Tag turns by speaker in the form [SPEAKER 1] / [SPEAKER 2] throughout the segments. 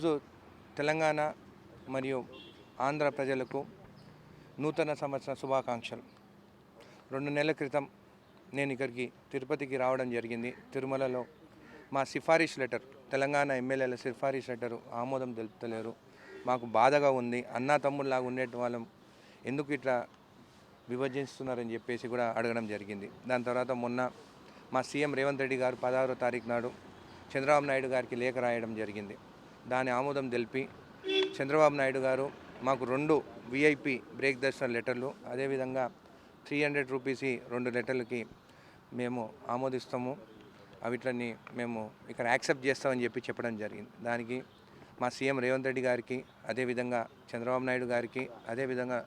[SPEAKER 1] ఈరోజు తెలంగాణ మరియు ఆంధ్ర ప్రజలకు నూతన సంవత్సర శుభాకాంక్షలు. రెండు నెలల క్రితం నేను ఇక్కడికి తిరుపతికి రావడం జరిగింది. తిరుమలలో మా సిఫారిష్ లెటర్ తెలంగాణ ఎమ్మెల్యేల సిఫారిష్ లెటరు ఆమోదం తెలుపుతలేరు మాకు బాధగా ఉంది. అన్నా తమ్ముళ్ళలాగా ఉండేటి వాళ్ళం ఎందుకు ఇట్లా విభజిస్తున్నారని చెప్పేసి కూడా అడగడం జరిగింది. దాని తర్వాత మొన్న మా సీఎం రేవంత్ రెడ్డి గారు పదహారో తారీఖు నాడు చంద్రబాబు నాయుడు గారికి లేఖ రాయడం జరిగింది. దాని ఆమోదం తెలిపి చంద్రబాబు నాయుడు గారు మాకు రెండు విఐపి బ్రేక్ దర్శన లెటర్లు అదేవిధంగా త్రీ హండ్రెడ్ రూపీస్ రెండు లెటర్లకి మేము ఆమోదిస్తాము. అవిట్లని మేము ఇక్కడ యాక్సెప్ట్ చేస్తామని చెప్పి చెప్పడం జరిగింది. దానికి మా సీఎం రేవంత్ రెడ్డి గారికి అదేవిధంగా చంద్రబాబు నాయుడు గారికి అదేవిధంగా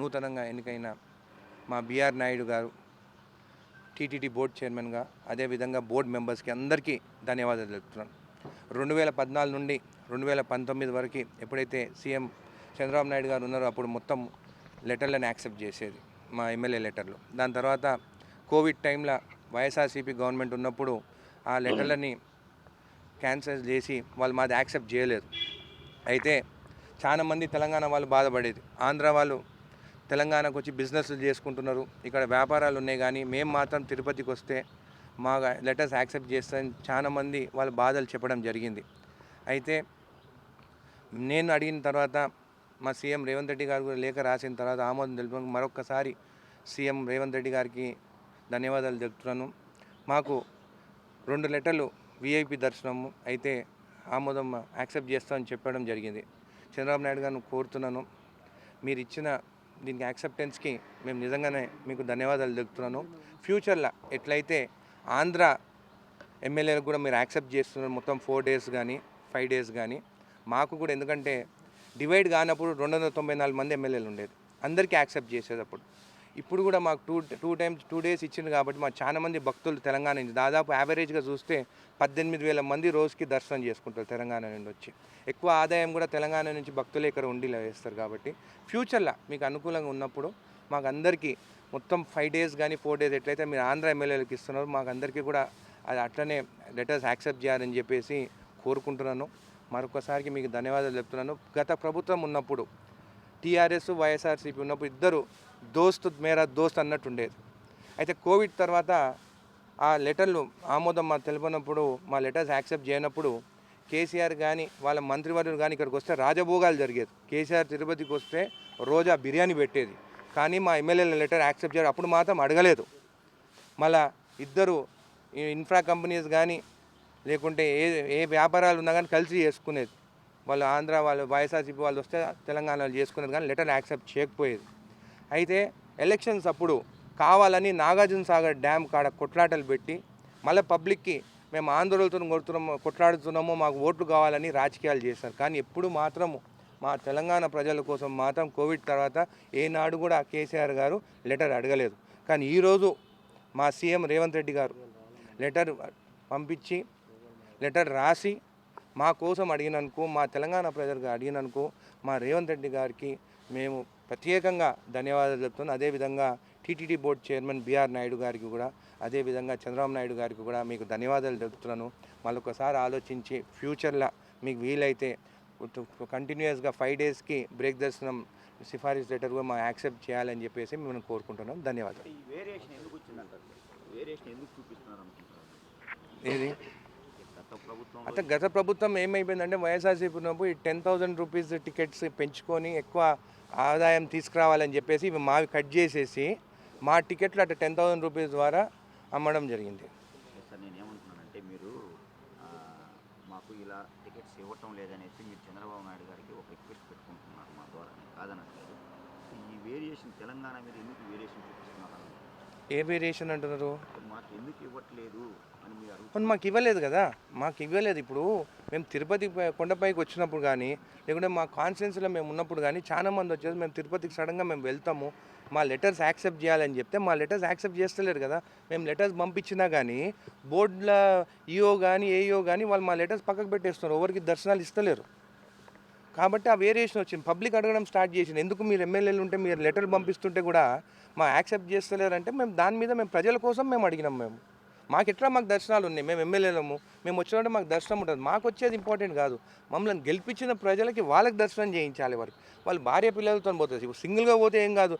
[SPEAKER 1] నూతనంగా ఎన్నికైన మా బీఆర్ నాయుడు గారు టీటీడీ బోర్డు చైర్మన్గా అదేవిధంగా బోర్డు మెంబర్స్కి అందరికీ ధన్యవాదాలు తెలుపుతున్నాను. రెండు వేల పద్నాలుగు నుండి రెండు వేల పంతొమ్మిది వరకు ఎప్పుడైతే సీఎం చంద్రబాబు నాయుడు గారు ఉన్నారో అప్పుడు మొత్తం లెటర్లను యాక్సెప్ట్ చేసేది మా ఎమ్మెల్యే లెటర్లు. దాని తర్వాత కోవిడ్ టైంలో వైఎస్ఆర్సీపీ గవర్నమెంట్ ఉన్నప్పుడు ఆ లెటర్లని క్యాన్సల్ చేసి వాళ్ళు మాది యాక్సెప్ట్ చేయలేదు. అయితే చాలామంది తెలంగాణ వాళ్ళు బాధపడేది. ఆంధ్ర వాళ్ళు తెలంగాణకు వచ్చి బిజినెస్లు చేసుకుంటున్నారు. ఇక్కడ వ్యాపారాలు ఉన్నాయి కానీ మేము మాత్రం తిరుపతికి వస్తే మా లెటర్స్ యాక్సెప్ట్ చేస్తారని చాలా మంది వాళ్ళ బాధలు చెప్పడం జరిగింది. అయితే నేను అడిగిన తర్వాత మా సీఎం రేవంత్ రెడ్డి గారు కూడా లేఖ రాసిన తర్వాత ఆమోదం తెలుపు మరొకసారి సీఎం రేవంత్ రెడ్డి గారికి ధన్యవాదాలు తెలుపుతున్నాను. మాకు రెండు లెటర్లు విఐపి దర్శనము అయితే ఆమోదం యాక్సెప్ట్ చేస్తామని చెప్పడం జరిగింది. చంద్రబాబు నాయుడు గారిని కోరుతున్నాను. మీరు ఇచ్చిన దీనికి యాక్సెప్టెన్స్కి మేము నిజంగానే మీకు ధన్యవాదాలు తెలుపుతున్నాను. ఫ్యూచర్లో ఎట్లయితే ఆంధ్ర ఎమ్మెల్యేలకు కూడా మీరు యాక్సెప్ట్ చేస్తున్నారు మొత్తం ఫోర్ డేస్ కానీ ఫైవ్ డేస్ కానీ. మాకు కూడా ఎందుకంటే డివైడ్ కానప్పుడు రెండు వందల తొంభై నాలుగు మంది ఎమ్మెల్యేలు ఉండేది. అందరికీ యాక్సెప్ట్ చేసేటప్పుడు. ఇప్పుడు కూడా మాకు two two times two days ఇచ్చింది కాబట్టి మాకు చాలా మంది భక్తులు తెలంగాణ నుంచి. దాదాపు యావరేజ్గా చూస్తే పద్దెనిమిది వేల మంది రోజుకి దర్శనం చేసుకుంటారు తెలంగాణ నుండి వచ్చి. ఎక్కువ ఆదాయం కూడా తెలంగాణ నుంచి భక్తులే ఇక్కడ ఉండి వేస్తారు కాబట్టి. ఫ్యూచర్లో మీకు అనుకూలంగా ఉన్నప్పుడు మాకు అందరికీ మొత్తం ఫైవ్ డేస్ కానీ ఫోర్ డేస్ ఎట్లయితే మీరు ఆంధ్ర ఎమ్మెల్యేలకు ఇస్తున్నారు మాకు అందరికీ కూడా అది అట్లనే లెటర్స్ యాక్సెప్ట్ చేయాలని చెప్పేసి కోరుకుంటున్నాను. మరొకసారికి మీకు ధన్యవాదాలు చెప్తున్నాను. గత ప్రభుత్వం ఉన్నప్పుడు టీఆర్ఎస్ వైఎస్ఆర్సీపీ ఉన్నప్పుడు ఇద్దరు దోస్త్ మేరా దోస్త్ అన్నట్టు ఉండేది. అయితే కోవిడ్ తర్వాత ఆ లెటర్లు ఆమోదం మా తెలిపినప్పుడు మా లెటర్స్ యాక్సెప్ట్ చేయనప్పుడు కేసీఆర్ కానీ వాళ్ళ మంత్రివర్యులు కానీ ఇక్కడికి వస్తే రాజభోగాలు జరిగేది. కేసీఆర్ తిరుపతికి వస్తే రోజా బిర్యానీ పెట్టేది. కానీ మా ఎమ్మెల్యేల లెటర్ యాక్సెప్ట్ చేయడం అప్పుడు మాత్రం అడగలేదు. మళ్ళా ఇద్దరు ఇన్ఫ్రా కంపెనీస్ కానీ లేకుంటే ఏ ఏ వ్యాపారాలు ఉన్నా కానీ కలిసి చేసుకునేది. వాళ్ళు ఆంధ్ర వాళ్ళు వైఎస్ఆర్సీపీ వాళ్ళు వస్తే తెలంగాణలో చేసుకునేది కానీ లెటర్ యాక్సెప్ట్ చేయకపోయేది. అయితే ఎలక్షన్స్ అప్పుడు కావాలని నాగార్జున సాగర్ డ్యామ్ కాడ కొట్లాటలు పెట్టి మళ్ళీ పబ్లిక్కి మేము ఆందోళనతో కొడుతున్నాము కొట్లాడుతున్నాము మాకు ఓట్లు కావాలని రాజకీయాలు చేశారు. కానీ ఎప్పుడు మాత్రము మా తెలంగాణ ప్రజల కోసం మాత్రం కోవిడ్ తర్వాత ఏనాడు కూడా కేసీఆర్ గారు లెటర్ అడగలేదు. కానీ ఈరోజు మా సీఎం రేవంత్ రెడ్డి గారు లెటర్ పంపించి లెటర్ రాసి మా కోసం అడిగినందుకు మా తెలంగాణ ప్రజలకు అడిగినందుకు మా రేవంత్ రెడ్డి గారికి మేము ప్రత్యేకంగా ధన్యవాదాలు చెప్తున్నాం అదేవిధంగా TTD board chairman BR Naidu గారికి కూడా అదేవిధంగా చంద్రబాబు నాయుడు గారికి కూడా మీకు ధన్యవాదాలు చెప్తున్నాను మళ్ళొకసారి ఆలోచించి ఫ్యూచర్లో మీకు వీలైతే కంటిన్యూస్గా ఫైవ్ డేస్కి బ్రేక్ దర్శనం సిఫారసు లెటర్ కూడా మా యాక్సెప్ట్ చేయాలని చెప్పేసి మేము కోరుకుంటున్నాం. ధన్యవాదాలు.
[SPEAKER 2] అనుకుంటున్నారు
[SPEAKER 1] ఇది
[SPEAKER 2] గత ప్రభుత్వం
[SPEAKER 1] అంటే గత ప్రభుత్వం ఏమైపోయిందంటే వైఎస్ఆర్సీపీ ఉన్నప్పుడు ఈ టెన్ థౌసండ్ రూపీస్ టికెట్స్ పెంచుకొని ఎక్కువ ఆదాయం తీసుకురావాలని చెప్పేసి ఇవి మావి కట్ చేసేసి మా టికెట్లు అట్లా టెన్ థౌసండ్ రూపీస్ ద్వారా అమ్మడం జరిగింది.
[SPEAKER 2] సార్ నేను ఏమంటున్నానంటే మీరు మాకు ఇలా టికెట్స్ ఇవ్వటం లేదనేసి మీరు చంద్రబాబు నాయుడు గారికి ఒక రిక్వెస్ట్ పెట్టుకుంటున్నారు మా ద్వారా కాదనట్లేదు. ఈ వేరియేషన్ తెలంగాణ మీద ఎందుకు వేరియేషన్ చూపిస్తున్నారు
[SPEAKER 1] ఏ వేరియేషన్ అంటున్నారు?
[SPEAKER 2] మాకు ఎందుకు ఇవ్వట్లేదు అని మీరు
[SPEAKER 1] మాకు ఇవ్వలేదు కదా. మాకు ఇవ్వలేదు ఇప్పుడు. మేము తిరుపతి కొండపైకి వచ్చినప్పుడు కానీ లేకుంటే మా కాన్ఫిడెన్స్లో మేము ఉన్నప్పుడు కానీ చాలా మంది వచ్చేసి మేము తిరుపతికి సడన్గా మేము వెళ్తాము. మా లెటర్స్ యాక్సెప్ట్ చేయాలని చెప్తే మా లెటర్స్ యాక్సెప్ట్ చేస్తలేరు కదా. మేము లెటర్స్ పంపించినా కానీ బోర్డుల ఈఓ కానీ ఏఈఓ కానీ వాళ్ళు మా లెటర్స్ పక్కకు పెట్టేస్తున్నారు. ఎవరికి దర్శనాలు ఇస్తలేరు. కాబట్టి ఆ వేరియేషన్ వచ్చింది. పబ్లిక్ అడగడం స్టార్ట్ చేసింది. ఎందుకు మీరు ఎమ్మెల్యేలు ఉంటే మీరు లెటర్లు పంపిస్తుంటే కూడా మా యాక్సెప్ట్ చేస్తలేరంటే మేము దాని మీద మేము ప్రజల కోసం మేము అడిగినాం మేము. మాకు ఎట్లా మాకు దర్శనాలు ఉన్నాయి? మేము ఎమ్మెల్యేలము. మేము వచ్చినప్పుడు మాకు దర్శనం ఉంటుంది. మాకు వచ్చేది ఇంపార్టెంట్ కాదు. మమ్మల్ని గెలిపించిన ప్రజలకి వాళ్ళకి దర్శనం చేయించాలి వరకు వాళ్ళు భార్య పిల్లలతో పోతుంది ఇప్పుడు సింగిల్గా పోతే ఏం కాదు.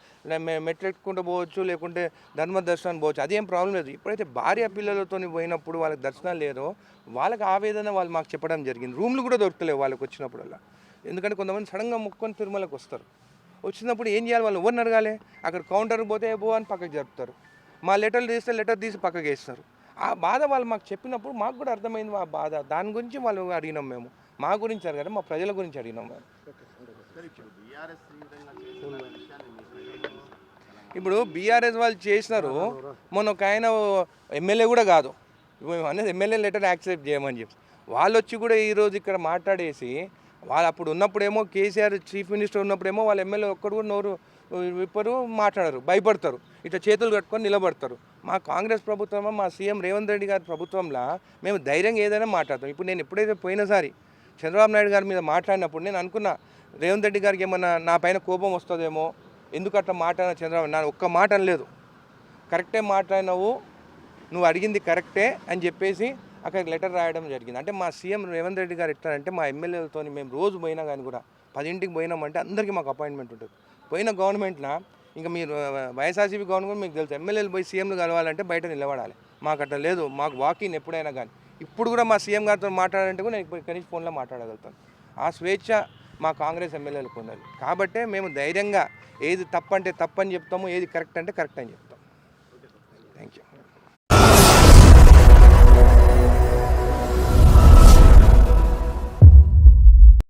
[SPEAKER 1] మెట్లెట్టుకుంటూ పోవచ్చు లేకుంటే ధర్మ దర్శనం పోవచ్చు. అదేం ప్రాబ్లం లేదు. ఇప్పుడైతే భార్య పిల్లలతో పోయినప్పుడు వాళ్ళకి దర్శనాలు లేదో వాళ్ళకి ఆవేదన వాళ్ళు మాకు చెప్పడం జరిగింది. రూమ్లు కూడా దొరకలేవు వాళ్ళకి వచ్చినప్పుడల్లా. ఎందుకంటే కొంతమంది సడన్గా ముక్కొని తిరుమలకు వస్తారు. వచ్చినప్పుడు ఏం చేయాలి వాళ్ళు? ఎవరిని అడగాలి? అక్కడ కౌంటర్కి పోతే బో అని పక్కకు జరుపుతారు. మా లెటర్లు తీస్తే లెటర్ తీసి పక్కకి వేస్తారు. ఆ బాధ వాళ్ళు మాకు చెప్పినప్పుడు మాకు కూడా అర్థమైంది ఆ బాధ. దాని గురించి వాళ్ళు అడిగినాం మేము. మా గురించి అడగాలి మా ప్రజల గురించి అడిగినాం మేము. ఇప్పుడు బీఆర్ఎస్ వాళ్ళు చేసినారు. మొన్న ఒక ఆయన ఎమ్మెల్యే కూడా కాదు. మేము అనేది ఎమ్మెల్యే లెటర్ యాక్సెప్ట్ చేయమని చెప్పి. వాళ్ళు వచ్చి కూడా ఈరోజు ఇక్కడ మాట్లాడేసి వాళ్ళు అప్పుడు ఉన్నప్పుడేమో కేసీఆర్ చీఫ్ మినిస్టర్ ఉన్నప్పుడేమో వాళ్ళ ఎమ్మెల్యే ఒక్కడు కూడా నోరు విప్పరు మాట్లాడరు భయపడతారు. ఇట్లా చేతులు కట్టుకొని నిలబడతారు. మా కాంగ్రెస్ ప్రభుత్వం మా సీఎం రేవంత్ రెడ్డి గారి ప్రభుత్వంలో మేము ధైర్యంగా ఏదైనా మాట్లాడతాం. ఇప్పుడు నేను ఎప్పుడైతే పోయినసారి చంద్రబాబు నాయుడు గారి మీద మాట్లాడినప్పుడు నేను అనుకున్నా రేవంత్ రెడ్డి గారికి ఏమన్నా నా పైన కోపం వస్తుందేమో ఎందుకు అట్లా మాట్లాడిన చంద్రబాబు నా ఒక్క మాట అనలేదు కరెక్టే మాట్లాడినావు నువ్వు అడిగింది కరెక్టే అని చెప్పేసి అక్కడికి లెటర్ రాయడం జరిగింది. అంటే మా సీఎం రేవంత్ రెడ్డి గారు ఎట్లా అంటే మా ఎమ్మెల్యేలతో మేము రోజు పోయినా కానీ కూడా పదింటికి పోయినామంటే అందరికీ మాకు అపాయింట్మెంట్ ఉంటుంది. పోయిన గవర్నమెంట్నా ఇంకా మీరు వైఎస్ఆర్సీపీ గవర్నమెంట్ మీకు తెలుసు ఎమ్మెల్యేలు పోయి సీఎంలు కలవాలంటే బయట నిలబడాలి. మాకు అట్లా లేదు మాకు వాకింగ్ ఎప్పుడైనా కానీ ఇప్పుడు కూడా మా సీఎం గారితో మాట్లాడాలంటే కూడా నేను కనీసం ఫోన్లో మాట్లాడగలుగుతాను. ఆ స్వేచ్ఛ మా కాంగ్రెస్ ఎమ్మెల్యేలకు ఉండాలి కాబట్టే మేము ధైర్యంగా ఏది తప్పంటే తప్పని చెప్తాము ఏది కరెక్ట్ అంటే కరెక్ట్ అని చెప్తాం. Thank you